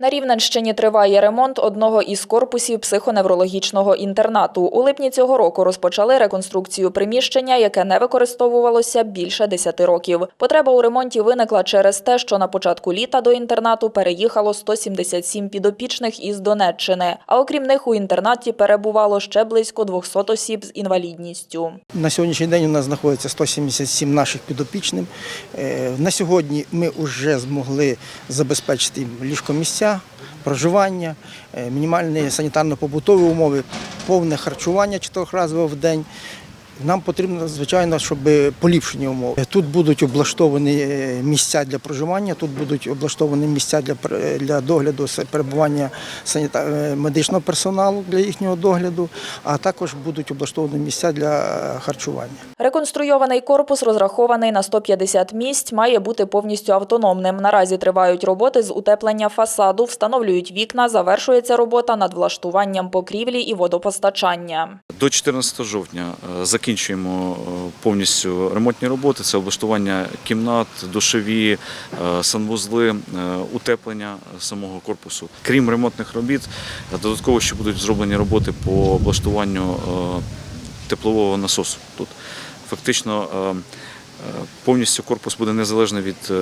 На Рівненщині триває ремонт одного із корпусів психоневрологічного інтернату. У липні цього року розпочали реконструкцію приміщення, яке не використовувалося більше 10 років. Потреба у ремонті виникла через те, що на початку літа до інтернату переїхало 177 підопічних із Донеччини. А окрім них у інтернаті перебувало ще близько 200 осіб з інвалідністю. На сьогоднішній день у нас знаходиться 177 наших підопічних. Е, На сьогодні ми вже змогли забезпечити ліжкомісця, проживання, е, мінімальні санітарно-побутові умови, повне харчування чотирьохразове в день. Нам потрібно, звичайно, щоб поліпшені умови. Тут будуть облаштовані е, місця для проживання, тут будуть облаштовані місця для, пер- для догляду перебування саніта- е, медичного персоналу для їхнього догляду, а також будуть облаштовані місця для е, харчування. Реконструйований корпус розрахований на 150 місць, має бути повністю автономним. Наразі тривають роботи з утеплення фасаду, встановлюють вікна, завершується робота над влаштуванням покрівлі і водопостачання. До 14 жовтня е, закінчуємо е, повністю ремонтні роботи. Це облаштування кімнат, душові, е, санвузли, е, утеплення самого корпусу. Крім ремонтних робіт, додатково ще будуть зроблені роботи по облаштуванню теплового насосу. Тут фактично повністю корпус буде незалежний від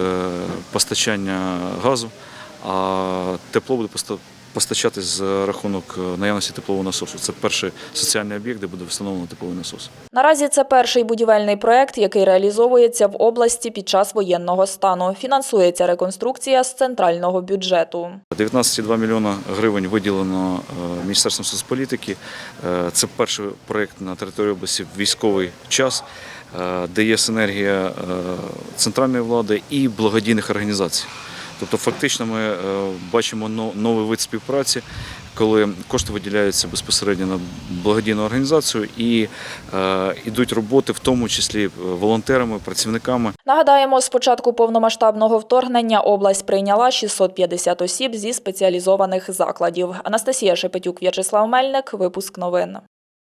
постачання газу, а тепло буде поста- постачатись за рахунок е, наявності теплового насосу. Це перший соціальний об'єкт, де буде встановлено тепловий насос. Наразі це перший будівельний проект, який реалізовується в області під час воєнного стану. Фінансується реконструкція з центрального бюджету. 19,2 мільйона гривень виділено е, Міністерством соцполітики. Е, Це перший проєкт на території області в військовий час, де є синергія центральної влади і благодійних організацій. Тобто, фактично, ми е, бачимо но- новий вид співпраці, коли кошти виділяються безпосередньо на благодійну організацію і е, йдуть роботи, в тому числі е, волонтерами, працівниками. Нагадаємо, з початку повномасштабного вторгнення область прийняла 650 осіб зі спеціалізованих закладів. Анастасія Шепетюк, В'ячеслав Мельник. Випуск новин.